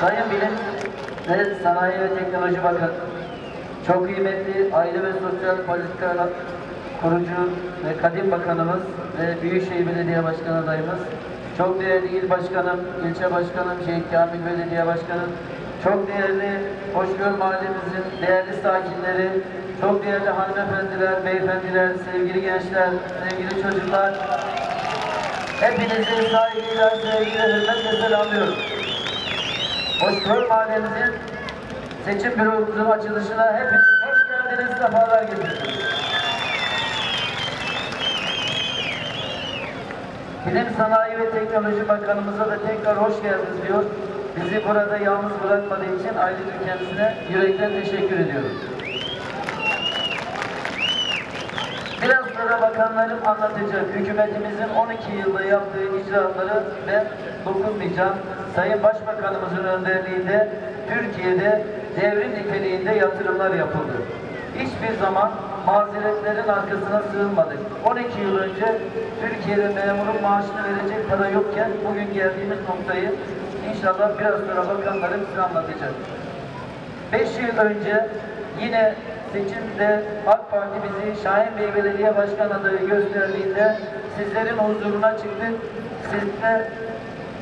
Sayın Bilim ve Sanayi ve Teknoloji Bakanı, çok kıymetli Aile ve Sosyal Politikalar Kurucu ve Kadim Bakanımız ve Büyükşehir Belediye Başkanı adayımız, çok değerli il başkanım, ilçe başkanım, Şehit Kamil Belediye Başkanım, çok değerli Hoşgör Mahallemizin değerli sakinleri, çok değerli hanımefendiler, beyefendiler, sevgili gençler, sevgili çocuklar, hepinizi saygıyla, sevgiyle, hürmetle selamlıyorum. Hoşgör Mahallemizin seçim büromuzun açılışına hepiniz hoş geldiniz, sefalar getirdiniz. Bilim Sanayi ve Teknoloji Bakanımıza da tekrar hoş geldiniz diyor. Bizi burada yalnız bırakmadığı için ayrıca kendisine yürekten teşekkür ediyorum. Biraz sonra bakanlarım anlatacak. Hükümetimizin 12 yılda yaptığı icraatları ben dokunmayacağım. Sayın Başbakanımızın önderliğinde Türkiye'de devrim niteliğinde yatırımlar yapıldı. Hiçbir zaman mazeretlerin arkasına sığınmadık. 12 yıl önce Türkiye'de memurun maaşını verecek para yokken bugün geldiğimiz noktayı inşallah biraz sonra bakanlarım size anlatacak. 5 yıl önce yine seçimde AK Parti bizi Şahin Bey Belediye Başkan adayı gösterdiğinde sizlerin huzuruna çıktık. Sizler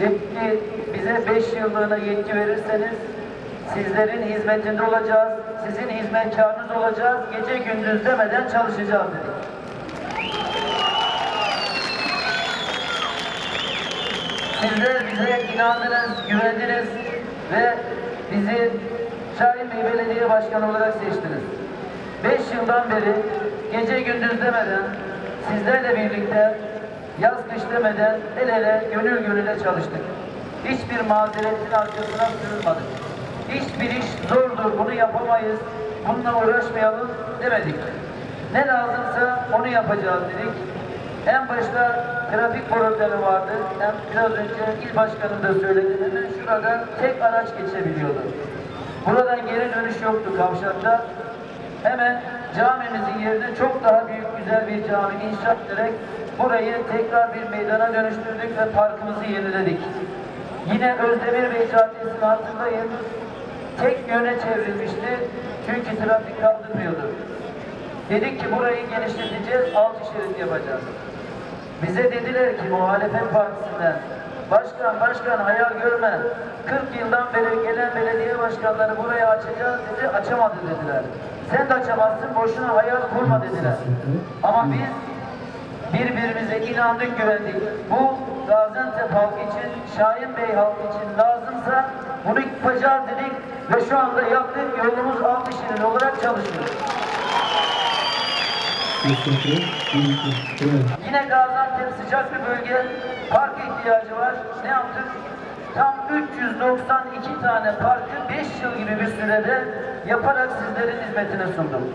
dedik ki bize 5 yıllığına yetki verirseniz sizlerin hizmetinde olacağız, sizin hizmetkarınız olacağız, gece gündüz demeden çalışacağız dedik. Sizler bize inandınız, güvendiniz ve bizi Şahin Bey Belediye Başkanı olarak seçtiniz. Beş yıldan beri gece gündüz demeden sizlerle birlikte yaz kış demeden el ele gönül gönüle çalıştık. Hiçbir mazeretin arkasına sığınmadık. Hiçbir iş zordur, bunu yapamayız, bununla uğraşmayalım demedik. Ne lazımsa onu yapacağız dedik. En başta trafik problemi vardı. Hem biraz önce il başkanım da söyledi. Hemen şurada tek araç geçebiliyordu. Buradan geri dönüş yoktu kavşakta. Hemen camimizin yerine çok daha büyük güzel bir cami inşa ederek burayı tekrar bir meydana dönüştürdük ve parkımızı yeniledik. Yine Özdemir Bey Caddesi'ni hatırlayın. Tek yöne çevrilmişti. Çünkü trafik kaldırmıyordu. Dedik ki burayı genişleteceğiz, altı şerit yapacağız. Bize dediler ki muhalefet partisinden, başkan başkan hayal görme, 40 yıldan beri gelen belediye başkanları burayı açacağız dedi, açamadı dediler. Sen de açamazsın, boşuna hayal kurma dediler. Ama biz birbirimize inandık, güvendik. Bu Gaziantep halkı için, Şahin Bey halkı için lazımsa bunu yapacağız dedik ve şu anda yaptık, yolumuz altı şirin olarak çalışıyoruz. Yine Gaziantep sıcak bir bölge, park ihtiyacı var. Ne yaptık? Tam 392 tane parkı 5 yıl gibi bir sürede yaparak sizlerin hizmetine sundum.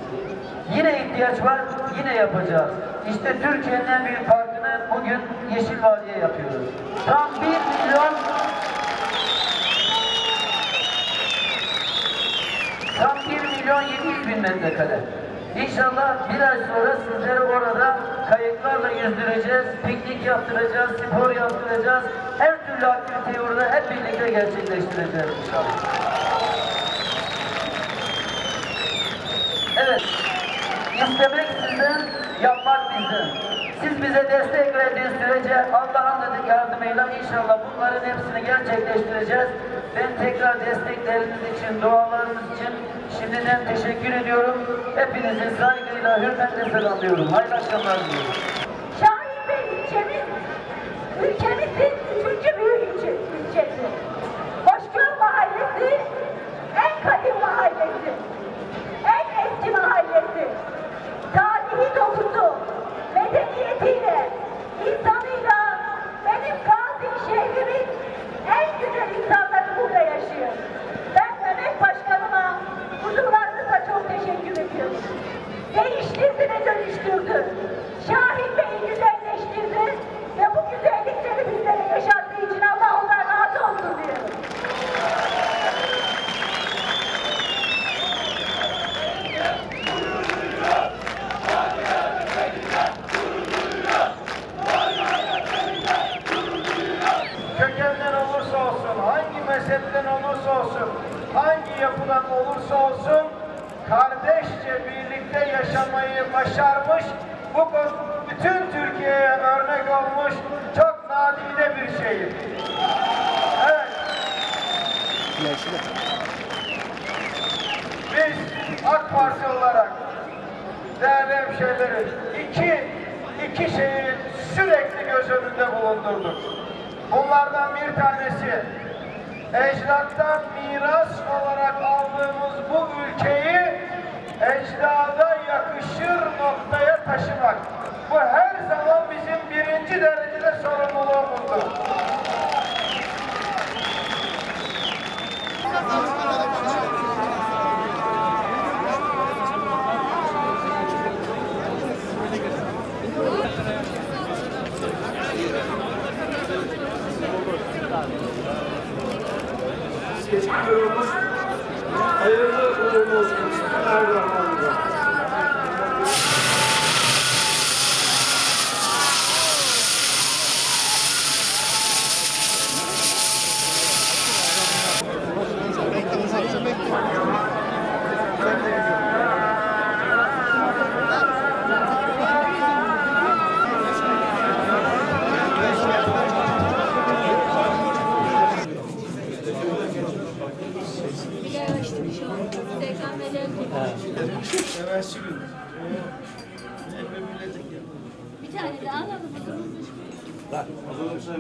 Yine ihtiyaç var, yine yapacağız. İşte Türkiye'nin en büyük parkını bugün Yeşil Vadiye yapıyoruz. Tam 1 milyon Tam 1 milyon 700 bin metrekare. İnşallah bir ay sonra sizleri orada kayıklarla yüzdüreceğiz, piknik yaptıracağız, spor yaptıracağız. Her türlü aktiviteyi orada hep birlikte gerçekleştireceğiz inşallah. Evet, istemek sizden, yapmak bizden. Siz bize destek verdiğiniz sürece Allah'ın yardımıyla inşallah bunların hepsini gerçekleştireceğiz. Ben tekrar destekleriniz için, dualarınız için şimdiden teşekkür ediyorum. Hepinizi saygıyla, hürmetle selamlıyorum. Hayırlı akşamlar diliyorum. Şahin Bey ilçemiz, ülkemizin üçüncü büyük ilçe, ilçesi. Hoşgör Mahallesi, en kadim mahallesi, en eski mahallesi. Tarihi dokusu, medeniyetiyle, insanıyla benim Gazi şehrimin en güzel insanları burada yaşıyor. Ben Mehmet Başkanıma huzurlarınızla çok teşekkür ediyorum. Ve dönüştürdü. Şahin Bey'i güzelleştirdi ve bu güzellikleri bize mezhepten olursa olsun, hangi yapıdan olursa olsun kardeşçe birlikte yaşamayı başarmış, bu bütün Türkiye'ye örnek olmuş çok nadide bir şehir. Evet. Biz AK Parti olarak değerli hemşehrilerim iki, iki şeyi sürekli göz önünde bulundurduk. Bunlardan bir tanesi ecdattan miras olarak aldığımız bu ülkeyi ecdada yakışır noktaya taşımak. Bu her zaman bizim birinci derecede sorumluluğumuzdur. Seçim durumumuz hayırlı uğurlu olsun. Bir tane daha alalım.